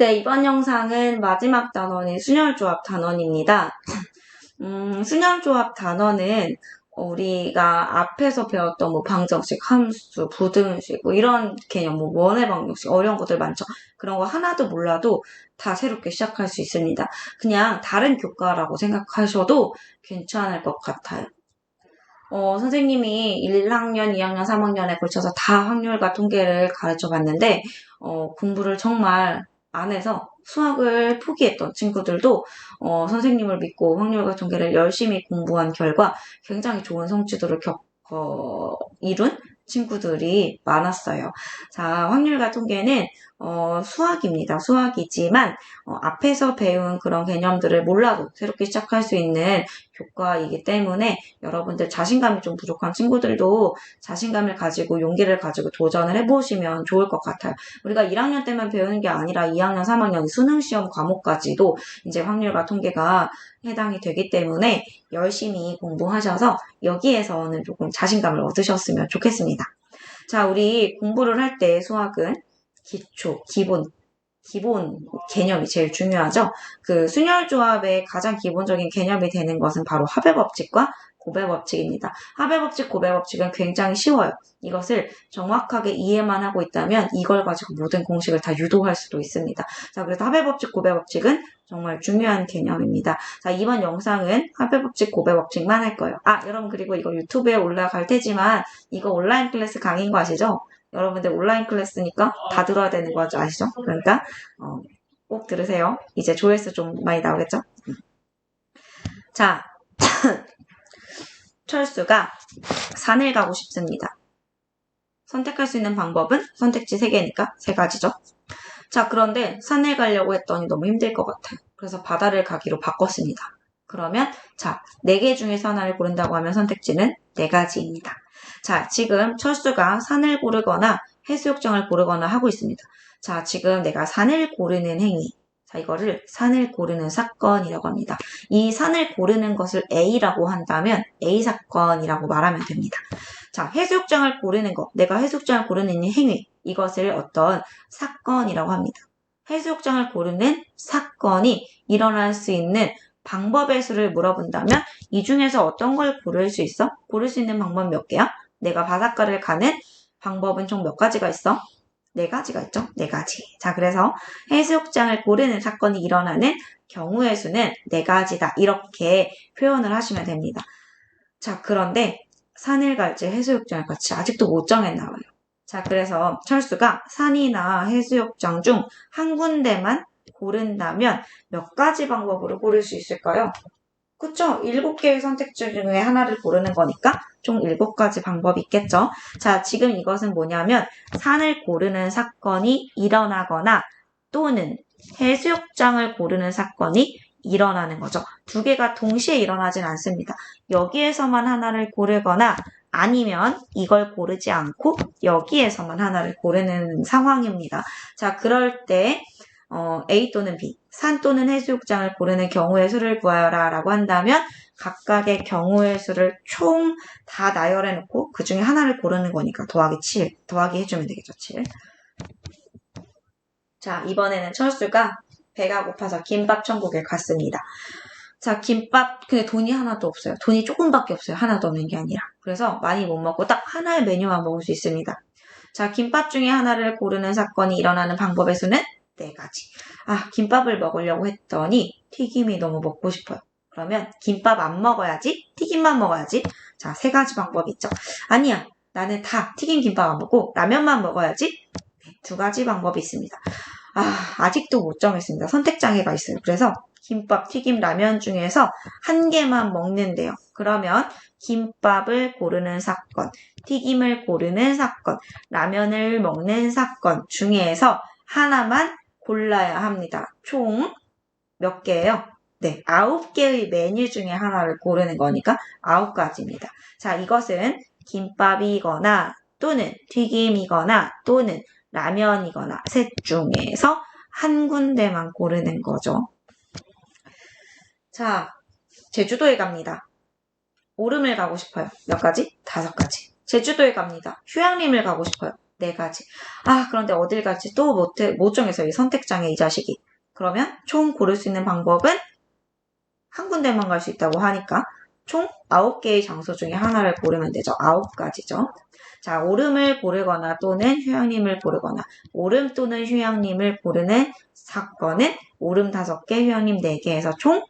네, 이번 영상은 마지막 단원인 순혈조합 단원입니다. 음, 순혈조합 단원은 우리가 앞에서 배웠던 뭐 방정식, 함수, 부등식 뭐 이런 개념, 뭐 원의 방정식 어려운 것들 많죠. 그런 거 하나도 몰라도 다 새롭게 시작할 수 있습니다. 그냥 다른 교과라고 생각하셔도 괜찮을 것 같아요. 어, 선생님이 1학년, 2학년, 3학년에 걸쳐서 다 확률과 통계를 가르쳐 봤는데, 어, 공부를 정말 안 해서 수학을 포기했던 친구들도 어, 선생님을 믿고 확률과 통계를 열심히 공부한 결과 굉장히 좋은 성취도를 겪, 어, 이룬 친구들이 많았어요. 자, 확률과 통계는 어, 수학입니다. 수학이지만 어, 앞에서 배운 그런 개념들을 몰라도 새롭게 시작할 수 있는 교과이기 때문에 여러분들 자신감이 좀 부족한 친구들도 자신감을 가지고 용기를 가지고 도전을 해보시면 좋을 것 같아요. 우리가 1학년 때만 배우는 게 아니라 2학년, 3학년 수능 시험 과목까지도 이제 확률과 통계가 해당이 되기 때문에 열심히 공부하셔서 여기에서는 조금 자신감을 얻으셨으면 좋겠습니다. 자, 우리 공부를 할 때 수학은 기초, 기본, 기본 개념이 제일 중요하죠. 그 순혈조합의 가장 기본적인 개념이 되는 것은 바로 합의 법칙과 고배 법칙입니다. 합의 법칙, 고배 법칙은 굉장히 쉬워요. 이것을 정확하게 이해만 하고 있다면 이걸 가지고 모든 공식을 다 유도할 수도 있습니다. 자, 그래서 합의 법칙, 고배 법칙은 정말 중요한 개념입니다. 자, 이번 영상은 합의 법칙, 고배 법칙만 할 거예요. 아, 여러분 그리고 이거 유튜브에 올라갈 테지만 이거 온라인 클래스 강의인 거 아시죠? 여러분들 온라인 클래스니까 다 들어야 되는 거죠. 아시죠? 그러니까 어, 꼭 들으세요. 이제 조회수 좀 많이 나오겠죠? 자, 철수가 산을 가고 싶습니다. 선택할 수 있는 방법은 선택지 3개니까 3가지죠. 자, 그런데 산을 가려고 했더니 너무 힘들 것 같아요. 그래서 바다를 가기로 바꿨습니다. 그러면 자, 4개 중에서 하나를 고른다고 하면 선택지는 4가지입니다. 자, 지금 철수가 산을 고르거나 해수욕장을 고르거나 하고 있습니다. 자, 지금 내가 산을 고르는 행위. 자, 이거를 산을 고르는 사건이라고 합니다. 이 산을 고르는 것을 A라고 한다면 A 사건이라고 말하면 됩니다. 자, 해수욕장을 고르는 것. 내가 해수욕장을 고르는 행위. 이것을 어떤 사건이라고 합니다. 해수욕장을 고르는 사건이 일어날 수 있는 방법의 수를 물어본다면 이 중에서 어떤 걸 고를 수 있어? 고를 수 있는 방법 몇 개야? 내가 바닷가를 가는 방법은 총 몇 가지가 있어? 네 가지가 있죠? 네 가지. 자, 그래서 해수욕장을 고르는 사건이 일어나는 경우의 수는 네 가지다. 이렇게 표현을 하시면 됩니다. 자, 그런데 산을 갈지 해수욕장을 갈지 아직도 못 정했나 봐요. 자, 그래서 철수가 산이나 해수욕장 중 한 군데만 고른다면 몇 가지 방법으로 고를 수 있을까요? 그쵸? 일곱 개의 선택지 중에 하나를 고르는 거니까 총 일곱 가지 방법이 있겠죠? 자, 지금 이것은 뭐냐면 산을 고르는 사건이 일어나거나 또는 해수욕장을 고르는 사건이 일어나는 거죠. 두 개가 동시에 일어나진 않습니다. 여기에서만 하나를 고르거나 아니면 이걸 고르지 않고 여기에서만 하나를 고르는 상황입니다. 자, 그럴 때 어, A 또는 B, 산 또는 해수욕장을 고르는 경우의 수를 구하여라 라고 한다면 각각의 경우의 수를 총 다 나열해 놓고 그 중에 하나를 고르는 거니까 더하기 7, 더하기 해주면 되겠죠, 7. 자, 이번에는 철수가 배가 고파서 김밥 천국에 갔습니다. 자, 김밥, 근데 돈이 하나도 없어요. 돈이 조금밖에 없어요. 하나도 없는 게 아니라. 그래서 많이 못 먹고 딱 하나의 메뉴만 먹을 수 있습니다. 자, 김밥 중에 하나를 고르는 사건이 일어나는 방법의 수는 네 가지. 아, 김밥을 먹으려고 했더니 튀김이 너무 먹고 싶어요. 그러면 김밥 안 먹어야지? 튀김만 먹어야지? 자, 세 가지 방법이 있죠. 아니야. 나는 다 튀김 김밥 안 먹고 라면만 먹어야지? 네, 두 가지 방법이 있습니다. 아, 아직도 못 정했습니다. 선택장애가 있어요. 그래서 김밥, 튀김, 라면 중에서 한 개만 먹는데요. 그러면 김밥을 고르는 사건, 튀김을 고르는 사건, 라면을 먹는 사건 중에서 하나만 골라야 합니다. 총 몇 개예요? 네, 아홉 개의 메뉴 중에 하나를 고르는 거니까 아홉 가지입니다. 자, 이것은 김밥이거나 또는 튀김이거나 또는 라면이거나 셋 중에서 한 군데만 고르는 거죠. 자, 제주도에 갑니다. 오름을 가고 싶어요. 몇 가지? 다섯 가지. 제주도에 갑니다. 휴양림을 가고 싶어요. 네 가지. 아, 그런데 어딜 갈지 또 못, 못 정해서 이 선택장애 이 자식이. 그러면 총 고를 수 있는 방법은 한 군데만 갈 수 있다고 하니까 총 9개의 장소 중에 하나를 고르면 되죠. 9가지죠. 자, 오름을 고르거나 또는 휴양림을 고르거나 오름 또는 휴양림을 고르는 사건은 오름 5개, 휴양림 4개에서 총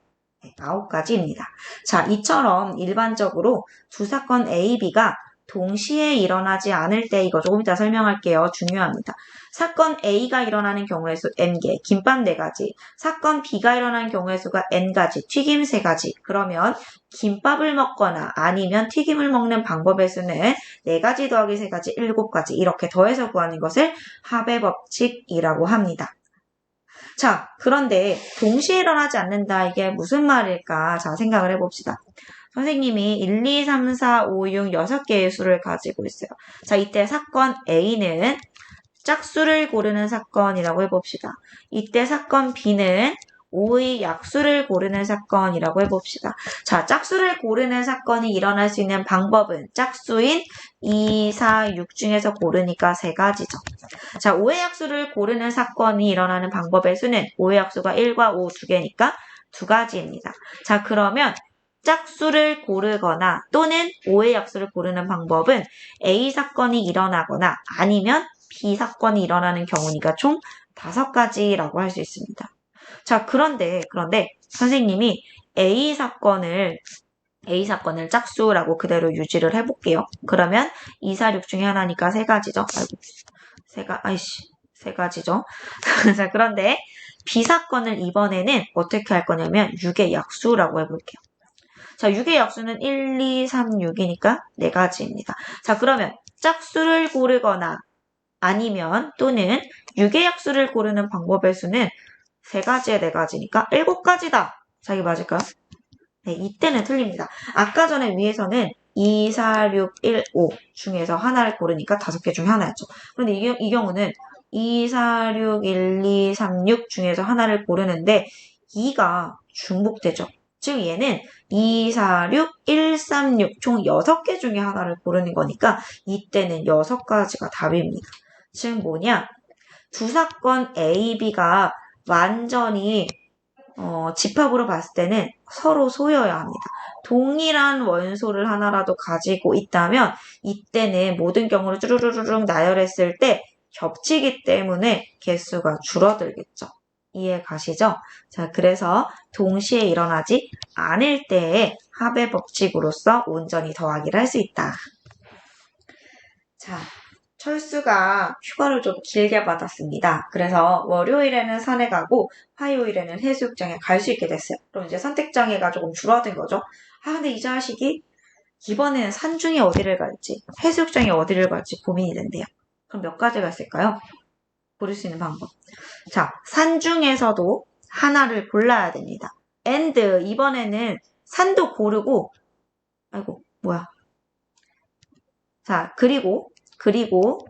9가지입니다. 자, 이처럼 일반적으로 두 사건 A, B가 동시에 일어나지 않을 때 이거 조금 이따 설명할게요. 중요합니다. 사건 A가 일어나는 경우의 수 N개, 김밥 4가지. 사건 B가 일어나는 경우의 수가 N가지, 튀김 3가지. 그러면 김밥을 먹거나 아니면 튀김을 먹는 방법의 수는 4가지 더하기 3가지, 7가지. 이렇게 더해서 구하는 것을 합의 법칙이라고 합니다. 자, 그런데 동시에 일어나지 않는다. 이게 무슨 말일까? 자, 생각을 해봅시다. 선생님이 1, 2, 3, 4, 5, 6, 6개의 수를 가지고 있어요. 자, 이때 사건 A는 짝수를 고르는 사건이라고 해봅시다. 이때 사건 B는 5의 약수를 고르는 사건이라고 해봅시다. 자, 짝수를 고르는 사건이 일어날 수 있는 방법은 짝수인 2, 4, 6 중에서 고르니까 세 가지죠. 자, 5의 약수를 고르는 사건이 일어나는 방법의 수는 5의 약수가 1과 5 두 개니까 두 가지입니다. 자, 그러면 짝수를 고르거나 또는 5의 약수를 고르는 방법은 A 사건이 일어나거나 아니면 B 사건이 일어나는 경우니까 총 다섯 가지라고 할 수 있습니다. 자, 그런데, 그런데 선생님이 A 사건을 A 사건을 짝수라고 그대로 유지를 해볼게요. 그러면 2, 4, 6 중에 하나니까 세 가지죠. 아이고, 세 가, 아이씨, 세 가지죠. 자, 그런데 B 사건을 이번에는 어떻게 할 거냐면 6의 약수라고 해볼게요. 자, 6의 약수는 1, 2, 3, 6이니까 4가지입니다. 자, 그러면 짝수를 고르거나 아니면 또는 6의 약수를 고르는 방법의 수는 3가지에 4가지니까 7가지다. 자, 이게 맞을까요? 네, 이때는 틀립니다. 아까 전에 위에서는 2, 4, 6, 1, 5 중에서 하나를 고르니까 5개 중에 하나였죠. 그런데 이, 이 경우는 2, 4, 6, 1, 2, 3, 6 중에서 하나를 고르는데 2가 중복되죠. 즉 얘는 2, 4, 6, 1, 3, 6 총 6개 중에 하나를 고르는 거니까 이때는 6가지가 답입니다. 즉 뭐냐? 두 사건 A, B가 완전히 어, 집합으로 봤을 때는 서로 소여야 합니다. 동일한 원소를 하나라도 가지고 있다면 이때는 모든 경우를 쭈루루루룩 나열했을 때 겹치기 때문에 개수가 줄어들겠죠. 이해 가시죠? 자, 그래서 동시에 일어나지 않을 때에 합의 법칙으로서 온전히 더하기를 할 수 있다. 자, 철수가 휴가를 좀 길게 받았습니다. 그래서 월요일에는 산에 가고 화요일에는 해수욕장에 갈 수 있게 됐어요. 그럼 이제 선택장애가 조금 줄어든 거죠. 아, 근데 이 자식이 이번에는 산 중에 어디를 갈지, 해수욕장에 어디를 갈지 고민이 된대요. 그럼 몇 가지가 있을까요? 고를 수 있는 방법. 자, 산 중에서도 하나를 골라야 됩니다. and 이번에는 산도 고르고 아이고 뭐야 자 그리고 그리고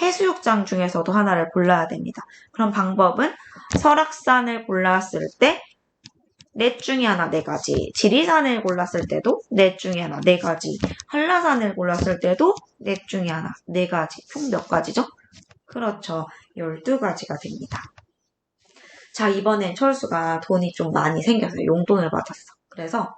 해수욕장 중에서도 하나를 골라야 됩니다. 그럼 방법은 설악산을 골랐을 때 넷 중에 하나 네 가지, 지리산을 골랐을 때도 넷 중에 하나 네 가지, 한라산을 골랐을 때도 넷 중에 하나 네 가지, 총 몇 가지죠? 그렇죠. 12가지가 됩니다. 자, 이번엔 철수가 돈이 좀 많이 생겨서 용돈을 받았어. 그래서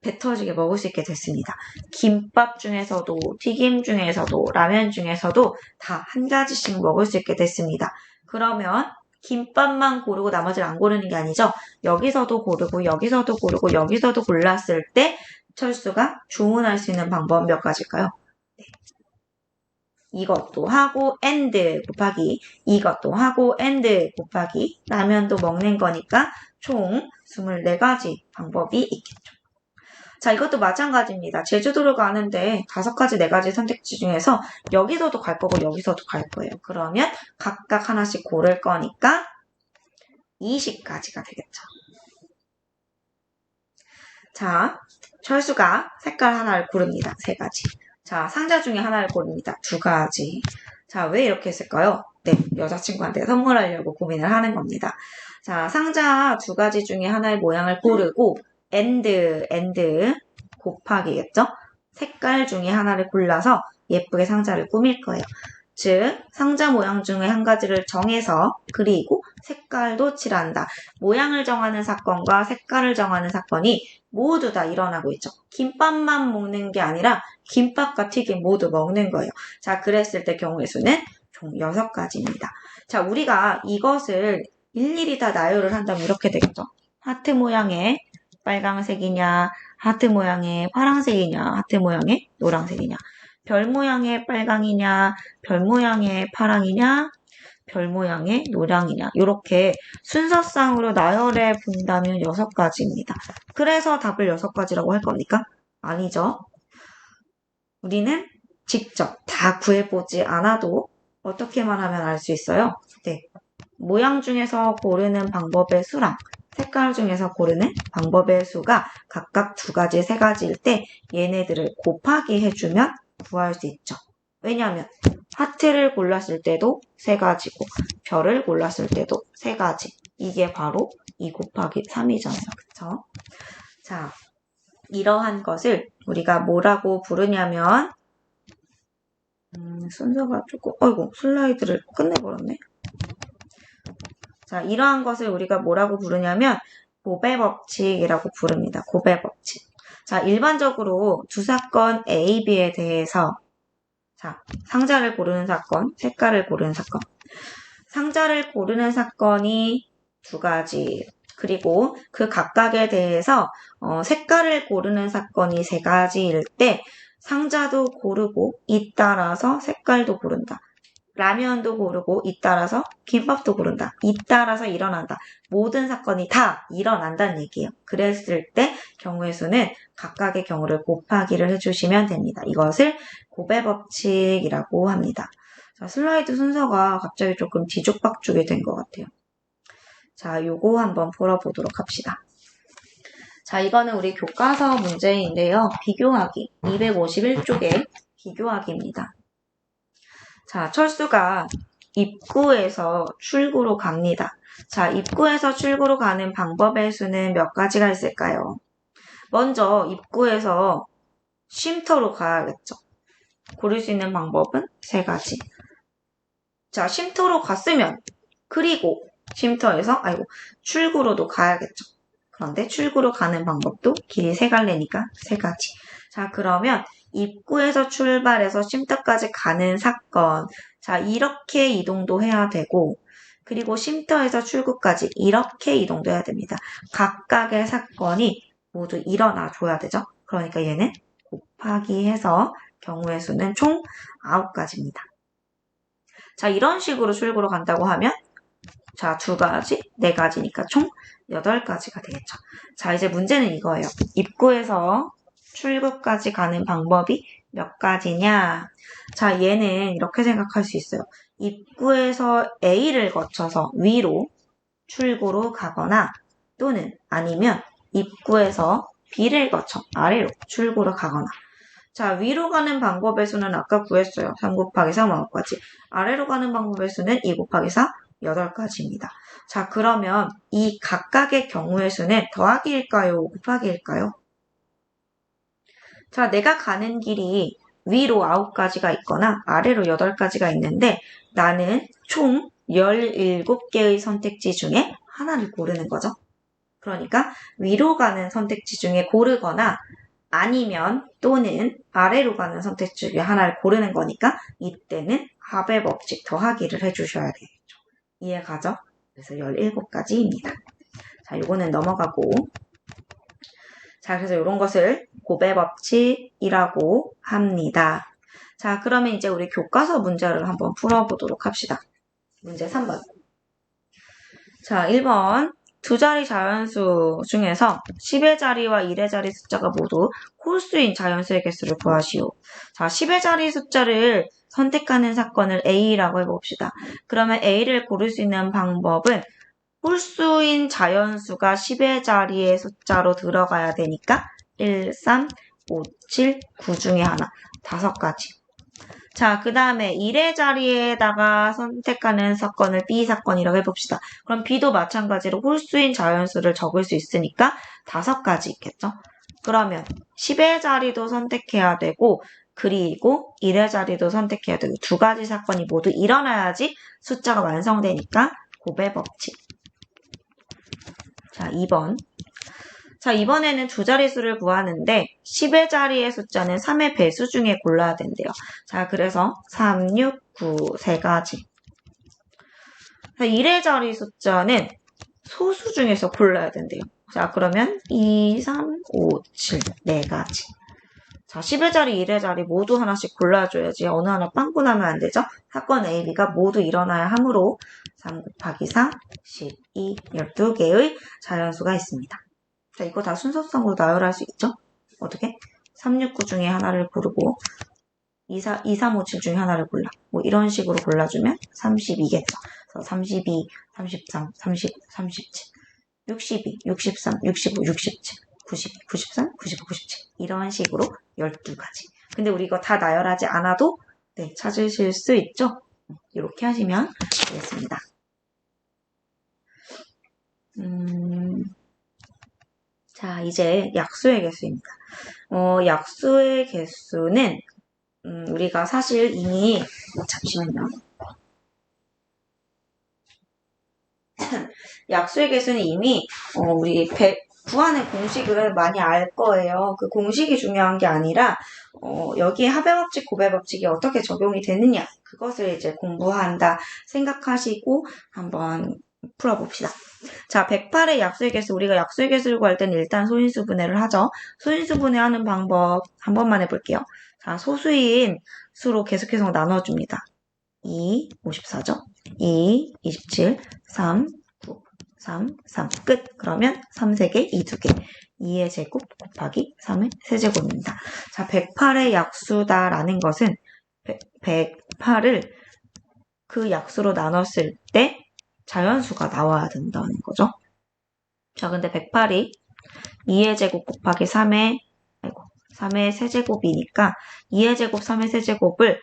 배 터지게 먹을 수 있게 됐습니다. 김밥 중에서도, 튀김 중에서도, 라면 중에서도 다 한 가지씩 먹을 수 있게 됐습니다. 그러면 김밥만 고르고 나머지를 안 고르는 게 아니죠. 여기서도 고르고, 여기서도 고르고, 여기서도 골랐을 때 철수가 주문할 수 있는 방법 몇 가지일까요? 네. 이것도 하고 and 곱하기 이것도 하고 and 곱하기 라면도 먹는 거니까 총 24가지 방법이 있겠죠. 자, 이것도 마찬가지입니다. 제주도를 가는데 다섯 가지, 네 가지 선택지 중에서 여기서도 갈 거고 여기서도 갈 거예요. 그러면 각각 하나씩 고를 거니까 20가지가 되겠죠. 자, 철수가 색깔 하나를 고릅니다. 세 가지. 자, 상자 중에 하나를 고릅니다. 두 가지. 자, 왜 이렇게 했을까요? 네, 여자친구한테 선물하려고 고민을 하는 겁니다. 자, 상자 두 가지 중에 하나의 모양을 고르고 and, and 곱하기겠죠? 색깔 중에 하나를 골라서 예쁘게 상자를 꾸밀 거예요. 즉, 상자 모양 중에 한 가지를 정해서 그리고 색깔도 칠한다. 모양을 정하는 사건과 색깔을 정하는 사건이 모두 다 일어나고 있죠. 김밥만 먹는 게 아니라 김밥과 튀김 모두 먹는 거예요. 자, 그랬을 때 경우의 수는 총 6가지입니다. 자, 우리가 이것을 일일이 다 나열을 한다면 이렇게 되겠죠. 하트 모양의 빨강색이냐, 하트 모양의 파랑색이냐, 하트 모양의 노란색이냐, 별 모양의 빨강이냐, 별 모양의 파랑이냐, 별 모양의 노랑이냐 이렇게 순서상으로 나열해 본다면 여섯 가지입니다. 그래서 답을 여섯 가지라고 할 겁니까? 아니죠. 우리는 직접 다 구해보지 않아도 어떻게만 하면 알 수 있어요? 네. 모양 중에서 고르는 방법의 수랑 색깔 중에서 고르는 방법의 수가 각각 두 가지, 세 가지일 때 얘네들을 곱하기 해주면 구할 수 있죠. 왜냐하면 하트를 골랐을 때도 세 가지고 별을 골랐을 때도 세 가지. 이게 바로 2 곱하기 3이잖아요. 그쵸? 자, 이러한 것을 우리가 뭐라고 부르냐면 음, 순서가 조금 어이구 슬라이드를 끝내버렸네. 자, 이러한 것을 우리가 뭐라고 부르냐면 고배 법칙이라고 부릅니다. 고배 법칙. 자, 일반적으로 두 사건 A, B에 대해서 자, 상자를 고르는 사건, 색깔을 고르는 사건. 상자를 고르는 사건이 두 가지. 그리고 그 각각에 대해서 어, 색깔을 고르는 사건이 세 가지일 때 상자도 고르고 잇따라서 색깔도 고른다. 라면도 고르고 잇따라서 김밥도 고른다. 잇따라서 일어난다. 모든 사건이 다 일어난다는 얘기예요. 그랬을 때 경우의 수는 각각의 경우를 곱하기를 해주시면 됩니다. 이것을 고배 법칙이라고 합니다. 자, 슬라이드 순서가 갑자기 조금 뒤죽박죽이 된 것 같아요. 자, 요거 한번 풀어보도록 합시다. 자, 이거는 우리 교과서 문제인데요. 비교하기. 251쪽에 비교하기입니다. 자, 철수가 입구에서 출구로 갑니다. 자, 입구에서 출구로 가는 방법의 수는 몇 가지가 있을까요? 먼저 입구에서 쉼터로 가야겠죠. 고를 수 있는 방법은 세 가지. 자, 쉼터로 갔으면 그리고 쉼터에서 아이고 출구로도 가야겠죠. 그런데 출구로 가는 방법도 길이 세 갈래니까 세 가지. 자, 그러면 입구에서 출발해서 쉼터까지 가는 사건. 자, 이렇게 이동도 해야 되고, 그리고 쉼터에서 출구까지 이렇게 이동도 해야 됩니다. 각각의 사건이 모두 일어나 줘야 되죠. 그러니까 얘는 곱하기 해서 경우의 수는 총 9가지입니다. 자, 이런 식으로 출구로 간다고 하면 자, 두 가지, 네 가지니까 총 8가지가 되겠죠. 자, 이제 문제는 이거예요. 입구에서 출구까지 가는 방법이 몇 가지냐? 자, 얘는 이렇게 생각할 수 있어요. 입구에서 A를 거쳐서 위로 출구로 가거나 또는 아니면 입구에서 B를 거쳐 아래로 출구로 가거나 자, 위로 가는 방법의 수는 아까 구했어요. 3 곱하기 3, 9까지. 아래로 가는 방법의 수는 2 곱하기 4, 8가지입니다. 자, 그러면 이 각각의 경우의 수는 더하기일까요? 곱하기일까요? 자, 내가 가는 길이 위로 9가지가 있거나 아래로 8가지가 있는데 나는 총 17개의 선택지 중에 하나를 고르는 거죠. 그러니까 위로 가는 선택지 중에 고르거나 아니면 또는 아래로 가는 선택지 중에 하나를 고르는 거니까 이때는 합의 법칙 더하기를 해주셔야 되겠죠. 이해 가죠? 그래서 17가지입니다. 자, 요거는 넘어가고 자, 그래서 이런 것을 고배 법칙이라고 합니다. 자, 그러면 이제 우리 교과서 문제를 한번 풀어보도록 합시다. 문제 3번. 자, 1번. 두 자리 자연수 중에서 10의 자리와 1의 자리 숫자가 모두 홀수인 자연수의 개수를 구하시오. 자, 10의 자리 숫자를 선택하는 사건을 A라고 해봅시다. 그러면 A를 고를 수 있는 방법은 홀수인 자연수가 10의 자리의 숫자로 들어가야 되니까 1, 3, 5, 7, 9 중에 하나. 다섯 가지. 자, 그 다음에 1의 자리에다가 선택하는 사건을 B 사건이라고 해봅시다. 그럼 B도 마찬가지로 홀수인 자연수를 적을 수 있으니까 다섯 가지 있겠죠? 그러면 10의 자리도 선택해야 되고 그리고 1의 자리도 선택해야 되고 두 가지 사건이 모두 일어나야지 숫자가 완성되니까 곱의 법칙. 자, 2번. 자, 이번에는 두 자릿수를 구하는데 10의 자리의 숫자는 3의 배수 중에 골라야 된대요. 자, 그래서 3, 6, 9, 세 가지. 자, 1의 자리 숫자는 소수 중에서 골라야 된대요. 자, 그러면 2, 3, 5, 7, 네 가지. 자, 10의 자리, 1의 자리 모두 하나씩 골라줘야지 어느 하나 빵꾸 나면 안 되죠? 사건 A, B가 모두 일어나야 하므로 3 곱하기 4, 12, 12개의 자연수가 있습니다. 자, 이거 다 순서성으로 나열할 수 있죠? 어떻게? 369 중에 하나를 고르고 2, 4, 2 3, 5, 7 중에 하나를 골라. 뭐 이런 식으로 골라주면 32겠죠. 그래서 32, 33, 30, 37, 62, 63, 65, 67, 92, 93, 95, 97 이런 식으로 12가지. 근데 우리 이거 다 나열하지 않아도 네, 찾으실 수 있죠? 이렇게 하시면 되겠습니다. 음, 자, 이제 약수의 개수입니다. 어, 약수의 개수는 음, 우리가 사실 이미 잠시만요. 약수의 개수는 이미 어, 우리 배, 구하는 공식을 많이 알 거예요. 그 공식이 중요한 게 아니라 어, 여기에 합의법칙, 고배법칙이 어떻게 적용이 되느냐 그것을 이제 공부한다 생각하시고 한번 풀어봅시다. 자, 108의 약수의 개수, 우리가 약수의 개수를 구할 때는 일단 소인수 분해를 하죠. 소인수 분해하는 방법 한 번만 해볼게요. 자, 소수인 수로 계속해서 나눠줍니다. 2, 54죠? 2, 27, 3, 9, 3, 3. 끝. 그러면 3, 3개, 2, 2개. 2의 제곱 곱하기 3의 세제곱입니다. 자, 108의 약수다라는 것은 108을 그 약수로 나눴을 때 자연수가 나와야 된다는 거죠. 자, 근데 108이 2의 제곱 곱하기 3의, 아이고, 3의 세제곱이니까 2의 제곱, 3의 세제곱을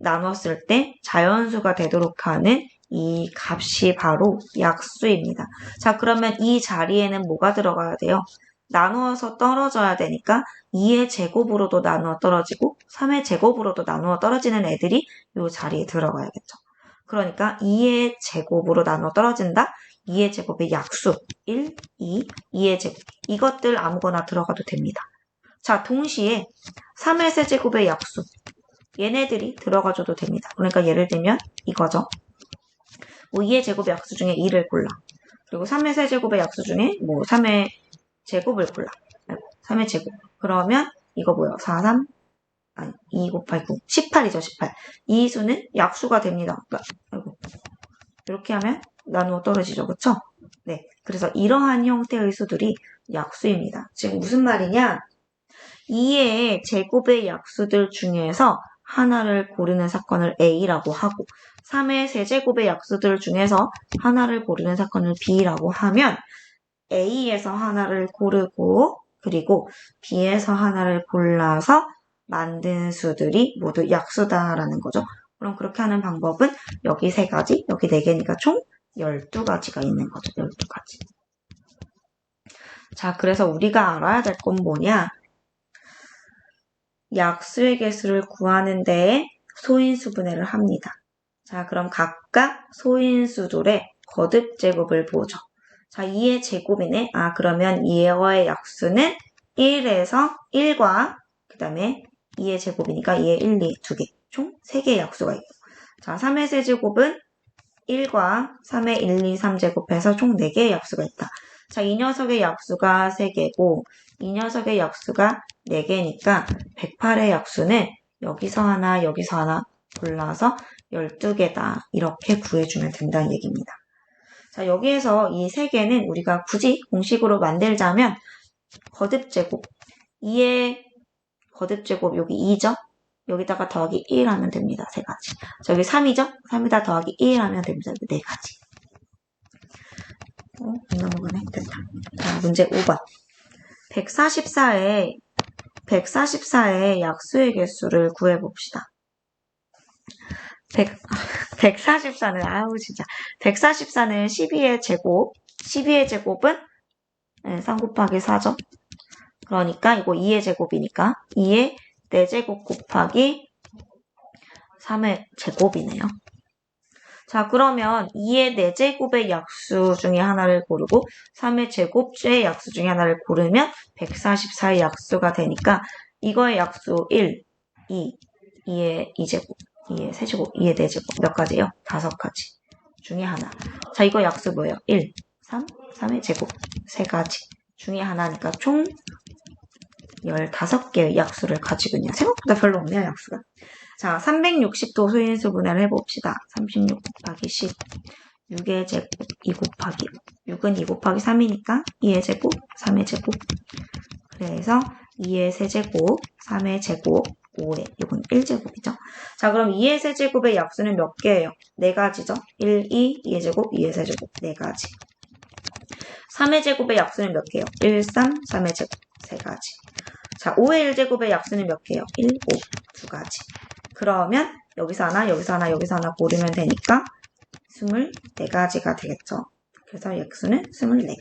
나눴을 때 자연수가 되도록 하는 이 값이 바로 약수입니다. 자, 그러면 이 자리에는 뭐가 들어가야 돼요? 나누어서 떨어져야 되니까 2의 제곱으로도 나누어 떨어지고 3의 제곱으로도 나누어 떨어지는 애들이 이 자리에 들어가야겠죠. 그러니까 2의 제곱으로 나눠 떨어진다. 2의 제곱의 약수 1, 2, 2의 제곱 이것들 아무거나 들어가도 됩니다. 자, 동시에 3의 세제곱의 약수 얘네들이 들어가줘도 됩니다. 그러니까 예를 들면 이거죠. 뭐 2의 제곱의 약수 중에 2를 골라. 그리고 3의 세제곱의 약수 중에 뭐 3의 제곱을 골라. 3의 제곱. 그러면 이거 뭐예요? 4, 3, 아니, 2 곱하기 9. 18이죠, 18. 이 수는 약수가 됩니다. 아이고. 이렇게 하면 나누어 떨어지죠, 그쵸? 네. 그래서 이러한 형태의 수들이 약수입니다. 지금 무슨 말이냐? 2의 제곱의 약수들 중에서 하나를 고르는 사건을 A라고 하고 3의 세제곱의 약수들 중에서 하나를 고르는 사건을 B라고 하면 A에서 하나를 고르고 그리고 B에서 하나를 골라서 만든 수들이 모두 약수다라는 거죠. 그럼 그렇게 하는 방법은 여기 세 가지, 여기 네 개니까 총 12가지가 있는 거죠. 12가지. 자, 그래서 우리가 알아야 될 건 뭐냐? 약수의 개수를 구하는데 소인수 분해를 합니다. 자, 그럼 각각 소인수들의 거듭 제곱을 보죠. 자, 2의 제곱이네. 아, 그러면 2의 약수는 1에서 1과 그 다음에 2의 제곱이니까 2의 1, 2, 2개. 총 3개의 약수가 있고. 자, 3의 세제곱은 1과 3의 1, 2, 3 제곱해서 총 4개의 약수가 있다. 자, 이 녀석의 약수가 3개고, 이 녀석의 약수가 4개니까 108의 약수는 여기서 하나, 여기서 하나 골라서 12개다. 이렇게 구해주면 된다는 얘기입니다. 자, 여기에서 이 3개는 우리가 굳이 공식으로 만들자면 거듭제곱 2의 거듭제곱 여기 2죠? 여기다가 더하기 1 하면 됩니다. 세 가지. 자, 여기 3이죠? 3에다 더하기 1 하면 됩니다. 네 가지. 어, 넘어가네. 됐다. 자, 문제 5번. 144의 144의 약수의 개수를 구해봅시다. 100, 144는, 아우, 진짜. 144는 12의 제곱. 12의 제곱은 3 곱하기 4죠. 그러니까 이거 2의 제곱이니까 2의 4제곱 곱하기 3의 제곱이네요. 자, 그러면 2의 4제곱의 약수 중에 하나를 고르고 3의 제곱의 약수 중에 하나를 고르면 144의 약수가 되니까 이거의 약수 1, 2, 2의 2제곱, 2의 세제곱, 2의 4제곱 몇 가지예요? 다섯 가지 중에 하나. 자, 이거 약수 뭐예요? 1, 3, 3의 제곱 세 가지 중에 하나니까 총 15개의 약수를 가지고 있네요. 생각보다 별로 없네요, 약수가. 자, 360도 소인수 분해를 해봅시다. 36 곱하기 10. 6의 제곱 2 곱하기 6은 2 곱하기 3이니까 2의 제곱, 3의 제곱. 그래서 2의 세제곱, 3의 제곱, 5의 이건 1제곱이죠. 자, 그럼 2의 세제곱의 약수는 몇 개예요? 네 가지죠. 1, 2, 2의 제곱, 2의 세제곱 네 가지. 3의 제곱의 약수는 몇 개예요? 1, 3, 3의 제곱 세 가지. 자, 5의 1제곱의 약수는 몇 개예요? 1, 5, 두 가지. 그러면 여기서 하나, 여기서 하나, 여기서 하나 고르면 되니까 24가지가 되겠죠. 그래서 약수는 24개.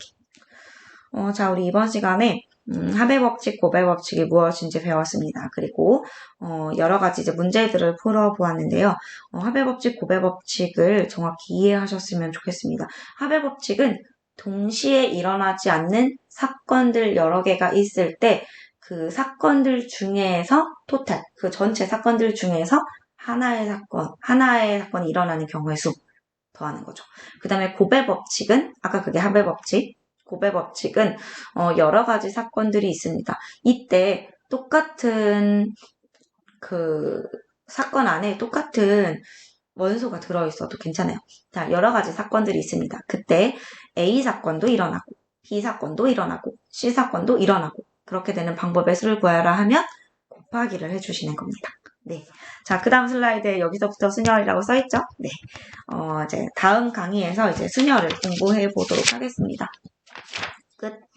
어, 자, 우리 이번 시간에 음, 합의 법칙, 고배 법칙이 무엇인지 배웠습니다. 그리고 어, 여러 가지 이제 문제들을 풀어보았는데요. 어, 합의 법칙, 고배 법칙을 정확히 이해하셨으면 좋겠습니다. 합의 법칙은 동시에 일어나지 않는 사건들 여러 개가 있을 때 그 사건들 중에서 토탈, 그 전체 사건들 중에서 하나의 사건, 하나의 사건이 일어나는 경우의 수 더하는 거죠. 그 다음에 고배 법칙은 아까 그게 합의 법칙, 고배 법칙은 어, 여러 가지 사건들이 있습니다. 이때 똑같은 그 사건 안에 똑같은 원소가 들어있어도 괜찮아요. 자, 여러 가지 사건들이 있습니다. 그때 A 사건도 일어나고, B 사건도 일어나고, C 사건도 일어나고, 그렇게 되는 방법의 수를 구하라 하면 곱하기를 해주시는 겁니다. 네. 자, 그 다음 슬라이드에 여기서부터 순열이라고 써있죠? 네. 어, 이제 다음 강의에서 이제 순열을 공부해 보도록 하겠습니다. 끝.